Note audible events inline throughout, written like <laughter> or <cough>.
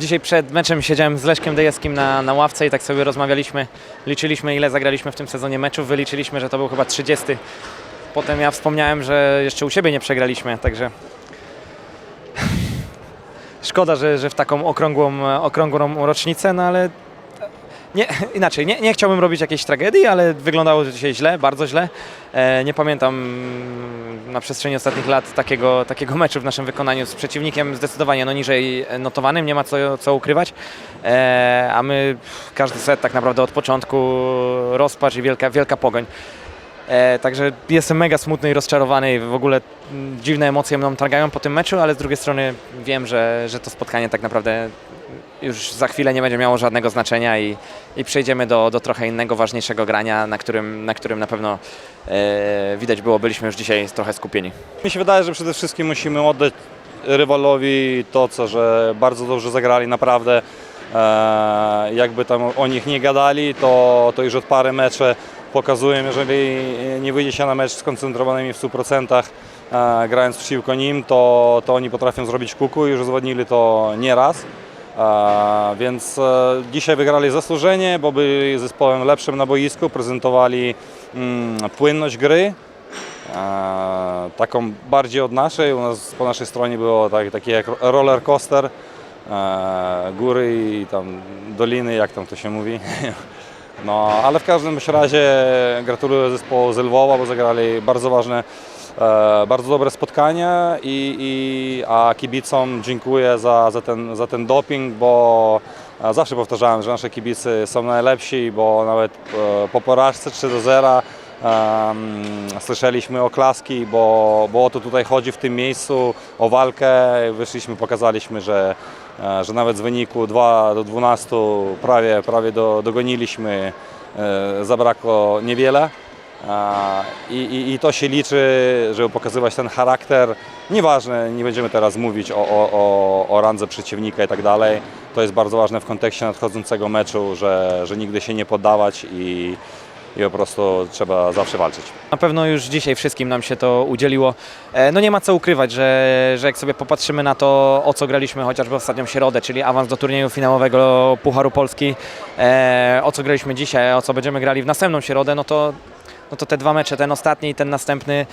Dzisiaj przed meczem siedziałem z Leszkiem Dejewskim na, na ławce i tak sobie rozmawialiśmy, liczyliśmy ile zagraliśmy w tym sezonie meczów, wyliczyliśmy, że to był chyba 30. Potem ja wspomniałem, że jeszcze u siebie nie przegraliśmy, także <sighs> szkoda, że, że w taką okrągłą, okrągłą rocznicę, no ale nie, <laughs> inaczej, nie, nie chciałbym robić jakiejś tragedii, ale wyglądało dzisiaj źle, bardzo źle. E, nie pamiętam na przestrzeni ostatnich lat takiego, takiego meczu w naszym wykonaniu z przeciwnikiem zdecydowanie no, niżej notowanym, nie ma co, co ukrywać. E, a my każdy set tak naprawdę od początku rozpacz i wielka, wielka pogoń. E, także jestem mega smutny i rozczarowany i w ogóle mm, dziwne emocje mną targają po tym meczu, ale z drugiej strony wiem, że, że to spotkanie tak naprawdę już za chwilę nie będzie miało żadnego znaczenia i, i przejdziemy do, do trochę innego, ważniejszego grania, na którym na, którym na pewno e, widać było, byliśmy już dzisiaj trochę skupieni. Mi się wydaje, że przede wszystkim musimy oddać rywalowi to, co, że bardzo dobrze zagrali, naprawdę. E, jakby tam o nich nie gadali, to, to już od parę meczy pokazują, jeżeli nie wyjdzie się na mecz skoncentrowanymi w 100%, e, grając przeciwko nim, to, to oni potrafią zrobić kuku i już zwodnili to nieraz. Więc e, dzisiaj wygrali zasłużenie, bo byli zespołem lepszym na boisku, prezentowali mm, płynność gry, taką bardziej od naszej. U nas po naszej stronie było tak, takie jak roller coaster, e, góry i tam doliny, jak tam to się mówi. <laughs> No, ale w każdym razie gratuluję zespołu z Lwowa, bo zagrali bardzo ważne, e, bardzo dobre spotkanie i, i, a kibicom dziękuję za, za, ten, za ten doping, bo e, zawsze powtarzałem, że nasze kibicy są najlepsi, bo nawet e, po porażce 3 do 0 Um, słyszeliśmy oklaski, bo, bo o to tutaj chodzi w tym miejscu, o walkę. Wyszliśmy, pokazaliśmy, że, że nawet z wyniku 2 do 12 prawie, prawie do, dogoniliśmy, zabrakło niewiele. I, i, I to się liczy, żeby pokazywać ten charakter. Nieważne, nie będziemy teraz mówić o, o, o, o randze przeciwnika i tak dalej. To jest bardzo ważne w kontekście nadchodzącego meczu, że, że nigdy się nie poddawać i, i po prostu trzeba zawsze walczyć. Na pewno już dzisiaj wszystkim nam się to udzieliło. E, No nie ma co ukrywać, że, że jak sobie popatrzymy na to, o co graliśmy chociażby ostatnią środę, czyli awans do turnieju finałowego Pucharu Polski, e, o co graliśmy dzisiaj, o co będziemy grali w następną środę, no to, no to te dwa mecze, ten ostatni i ten następny,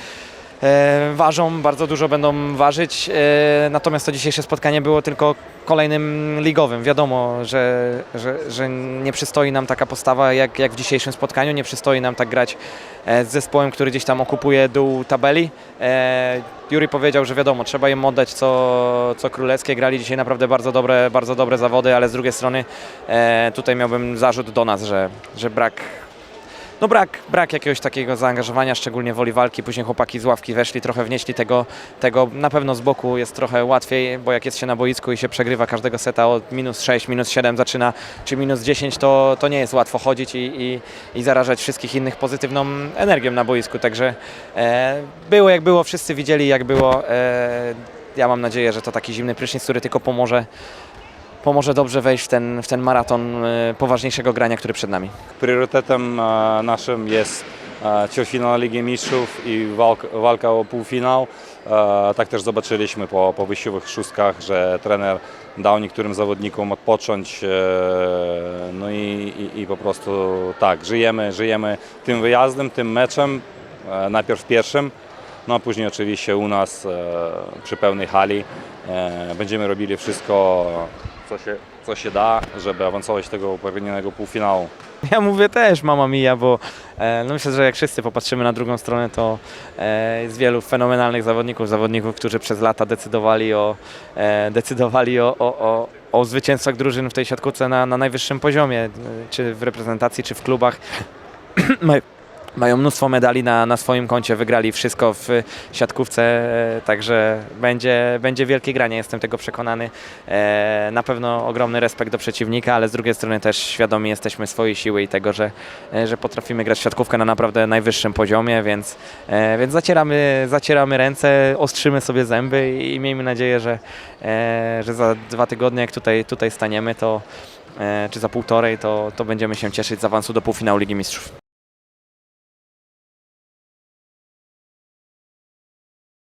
e, ważą, bardzo dużo będą ważyć. E, natomiast to dzisiejsze spotkanie było tylko kolejnym ligowym. Wiadomo, że, że, że nie przystoi nam taka postawa jak, jak w dzisiejszym spotkaniu, nie przystoi nam tak grać e, z zespołem, który gdzieś tam okupuje dół tabeli. Juri powiedział, że wiadomo, trzeba im oddać co, co królewskie. Grali dzisiaj naprawdę bardzo dobre, bardzo dobre zawody, ale z drugiej strony tutaj miałbym zarzut do nas, że, że brak no brak, brak jakiegoś takiego zaangażowania, szczególnie woli walki. Później chłopaki z ławki weszli, trochę wnieśli tego, tego. Na pewno z boku jest trochę łatwiej, bo jak jest się na boisku i się przegrywa każdego seta od minus 6, minus 7 zaczyna, czy minus 10, to, to nie jest łatwo chodzić i, i, i zarażać wszystkich innych pozytywną energią na boisku. Także e, było jak było, wszyscy widzieli jak było. E, ja mam nadzieję, że to taki zimny prysznic, który tylko pomoże pomoże dobrze wejść w ten, w ten maraton e, poważniejszego grania, który przed nami. Priorytetem e, naszym jest e, ćwierćfinał Ligi Mistrzów i walk, walka o półfinał. Tak też zobaczyliśmy po, po wyjściowych szóstkach, że trener dał niektórym zawodnikom odpocząć. No i, i, i po prostu tak, żyjemy, żyjemy tym wyjazdem, tym meczem, najpierw pierwszym, no a później oczywiście u nas przy pełnej hali będziemy robili wszystko, co się, co się da, żeby awansować tego upragnionego półfinału. <laughs> Ja mówię też mama mia, bo e, no myślę, że jak wszyscy popatrzymy na drugą stronę, to e, jest wielu fenomenalnych zawodników, zawodników, którzy przez lata decydowali o, e, decydowali o, o, o, o zwycięstwach drużyn w tej siatkówce na, na najwyższym poziomie, czy w reprezentacji, czy w klubach. <clears throat> Maj- Mają mnóstwo medali na, na swoim koncie, wygrali wszystko w siatkówce, e, także będzie, będzie wielkie granie, jestem tego przekonany. E, na pewno ogromny respekt do przeciwnika, ale z drugiej strony też świadomi jesteśmy swojej siły i tego, że, e, że potrafimy grać w siatkówkę na naprawdę najwyższym poziomie, więc, więc zacieramy, zacieramy ręce, ostrzymy sobie zęby i, miejmy nadzieję, że, że za dwa tygodnie, jak tutaj, tutaj staniemy, to, czy za półtorej, to, to będziemy się cieszyć z awansu do półfinału Ligi Mistrzów.